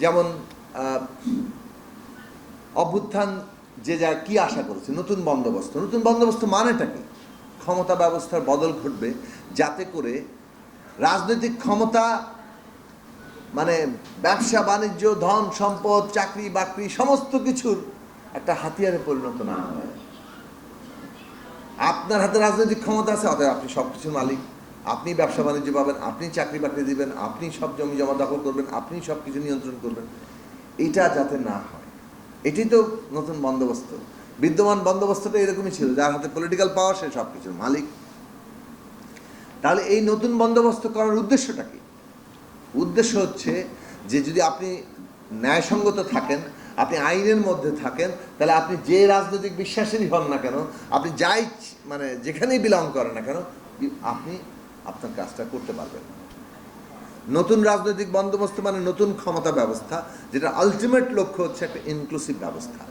যেমন অভ্যুত্থান যে যা কি আশা করেছে, নতুন বন্দোবস্ত। নতুন বন্দোবস্ত মানেটা কি? ক্ষমতা ব্যবস্থার বদল ঘটবে যাতে করে রাজনৈতিক ক্ষমতা মানে ব্যবসা, বাণিজ্য, ধন, সম্পদ, চাকরি, বাকরি, সমস্ত কিছুর একটা হাতিয়ারে পরিণত না হয়। আপনার হাতে রাজনৈতিক ক্ষমতা আছে, অতএব আপনি সব কিছুর মালিক। আপনি ব্যবসা বাণিজ্য পাবেন, আপনি চাকরি বাকরি দিবেন, আপনি সব জমি জমা দখল করবেন, আপনি সব কিছু নিয়ন্ত্রণ করবেন। এটা যাতে না হয়। এটি তো নতুন বন্দোবস্ত। বিদ্যমান বন্দোবস্তটা এরকমই ছিল, যার হাতে পলিটিক্যাল পাওয়ার সে সব কিছুর মালিক। তাহলে এই নতুন বন্দোবস্ত করার উদ্দেশ্যটা কি? উদ্দেশ্য হচ্ছে যে যদি আপনি ন্যায়সঙ্গত থাকেন, আপনি আইনের মধ্যে থাকেন, তাহলে আপনি যে রাজনৈতিক বিশ্বাসেরই হন না কেন, আপনি যাই মানে যেখানেই বিলং করেন না কেন, আপনি আপনার কাজটা করতে পারবেন। নতুন রাজনৈতিক বন্দোবস্ত মানে নতুন ক্ষমতা ব্যবস্থা যেটা আলটিমেট লক্ষ্য হচ্ছে একটা ইনক্লুসিভ ব্যবস্থা।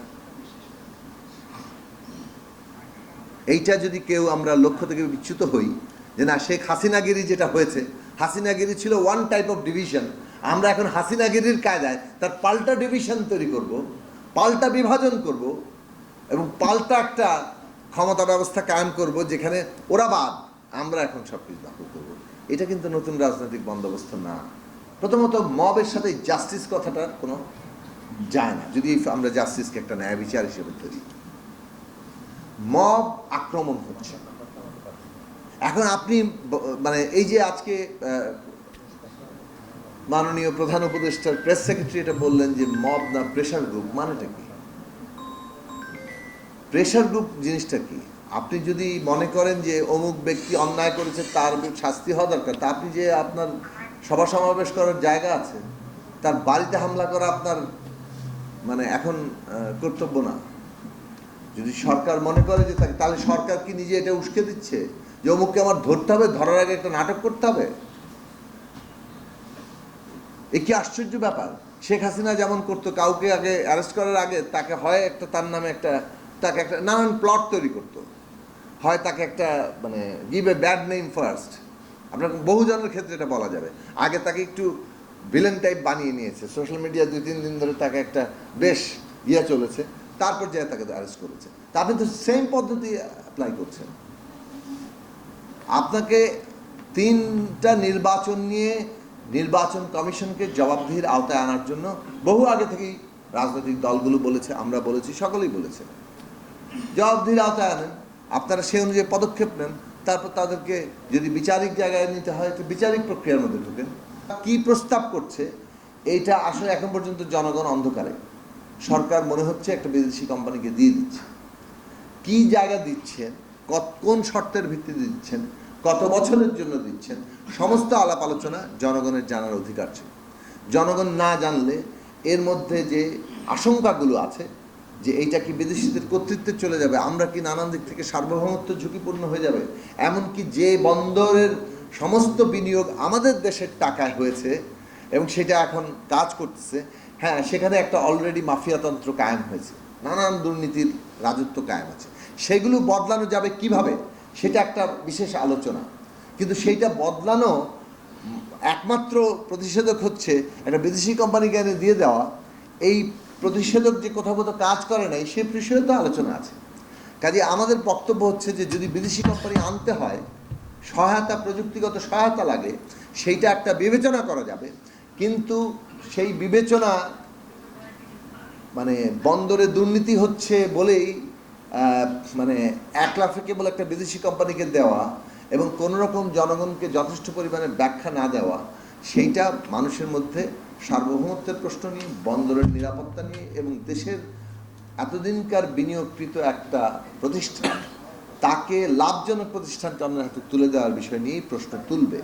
এইটা যদি কেউ আমরা লক্ষ্য থেকে বিচ্যুত হই, যে না, শেখ হাসিনাগিরি যেটা হয়েছে, হাসিনাগিরি ছিল ওয়ান টাইপ অফ ডিভিশন আমরা এখন হাসিনাগিরির কায়দায় তার পাল্টা ডিভিশন তৈরি করব, পাল্টা বিভাজন করব এবং পাল্টা একটা ক্ষমতা ব্যবস্থা কায়েম করব, যেখানে ওরা বাদ আমরা এখন সব কিছু দখল করব। এটা কিন্তু নতুন রাজনৈতিক বন্দোবস্ত না। প্রথমত মবের সাথে জাস্টিস কথাটা কোনো যায় না। যদি আমরা জাস্টিসকে একটা ন্যায় বিচার হিসেবে ধরি। মব আক্রমণ হচ্ছে। এখন আপনি মানে এই যে আজকে মাননীয় প্রধান উপদেষ্টার প্রেস সেক্রেটারি এটা বললেন যে মব না প্রেশার গ্রুপ মানেটা কি? প্রেশার গ্রুপ জিনিসটা কি? আপনি যদি মনে করেন যে অমুক ব্যক্তি অন্যায় করেছে, তার শাস্তি হওয়া দরকার, তা আপনি যে আপনার সভা সমাবেশ করার জায়গা আছে, তার বাড়িতে হামলা করা আপনার মানে এখন কর্তব্য না। যদি সরকার মনে করে যে তাহলে সরকার কি নিজে এটা উস্কে দিচ্ছে? যে অমুককে আমার ধরতে হবে, ধরার আগে একটা নাটক করতে হবে? এ কি আশ্চর্য ব্যাপার? শেখ হাসিনা যেমন করতো, কাউকে আগে অ্যারেস্ট করার আগে তাকে হয় একটা, তার নামে একটা, তাকে একটা নানান প্লট তৈরি করতো। হয় তাকে একটা মানে give a bad name first আপনার বহুজনের ক্ষেত্রে এটা বলা যাবে। আগে তাকে একটু ভিলেন টাইপ বানিয়ে নিয়েছে। সোশ্যাল মিডিয়া দুই, তিন দিন ধরে তাকে একটা বেশ ইয়ে চলেছে। তারপর যে তাকে অ্যারেস্ট করেছে। তা আপনি তো সেম পদ্ধতি অ্যাপ্লাই করছেন। আপনাকে তিনটা নির্বাচন নিয়ে নির্বাচন কমিশনকে জবাবদিহির আওতায় আনার জন্য বহু আগে থেকেই রাজনৈতিক দলগুলো বলেছে, আমরা বলেছি, সকলেই বলেছে। জবাবদিহির আওতায় আনেন। আপনারা সেই অনুযায়ী পদক্ষেপ নেন, তারপর তাদেরকে যদি বিচারিক জায়গায় নিতে হয়, একটু বিচারিক প্রক্রিয়ার মধ্যে ঢুকেন। কি প্রস্তাব করছে, এইটা আসলে এখন পর্যন্ত জনগণ অন্ধকারে। সরকার মনে হচ্ছে একটা বিদেশি কোম্পানিকে দিয়ে দিচ্ছে। কি জায়গা দিচ্ছেন, কত, কোন শর্তের ভিত্তিতে দিচ্ছেন, কত বছরের জন্য দিচ্ছেন, সমস্ত আলাপ আলোচনা জনগণের জানার অধিকার ছিল। জনগণ না জানলে এর মধ্যে যে আশঙ্কাগুলো আছে যে এইটা কি বিদেশিদের কর্তৃত্বে চলে যাবে? আমরা কি নানান দিক থেকে সার্বভৌমত্ব ঝুঁকিপূর্ণ হয়ে যাবে? এমনকি যে বন্দরের সমস্ত বিনিয়োগ আমাদের দেশের টাকায় হয়েছে এবং সেটা এখন কাজ করতেছে হ্যাঁ সেখানে একটা অলরেডি মাফিয়াতন্ত্র কায়েম হয়েছে। নানান দুর্নীতির রাজত্ব কায়েম আছে। সেগুলো বদলানো যাবে কীভাবে? সেটা একটা বিশেষ আলোচনা। কিন্তু সেইটা বদলানো একমাত্র প্রতিষেধক হচ্ছে একটা বিদেশি কোম্পানিকে এনে দিয়ে দেওয়া। এই প্রতিষেধক যে কোথাও কোথাও কাজ করে নাই, সে বিষয়ে তো আলোচনা আছে। কাজে আমাদের বক্তব্য হচ্ছে যে, যদি বিদেশি কোম্পানি আনতে হয়, সহায়তা, প্রযুক্তিগত সহায়তা লাগে, সেইটা একটা বিবেচনা করা যাবে। কিন্তু সেই বিবেচনা মানে বন্দরে দুর্নীতি হচ্ছে বলেই মানে এক লাফে কেবল একটা বিদেশি কোম্পানিকে দেওয়া এবং কোনো রকম জনগণকে যথেষ্ট পরিমাণে ব্যাখ্যা না দেওয়া, সেইটা মানুষের মধ্যে সার্বভৌমত্বের প্রশ্ন নিয়ে, বন্দরের নিরাপত্তা নিয়ে এবং দেশের এতদিনকার বিনিয়োগকৃত একটা প্রতিষ্ঠান, তাকে লাভজনক প্রতিষ্ঠান আমরা হাতে তুলে দেওয়ার বিষয় নিয়েই প্রশ্ন তুলবে।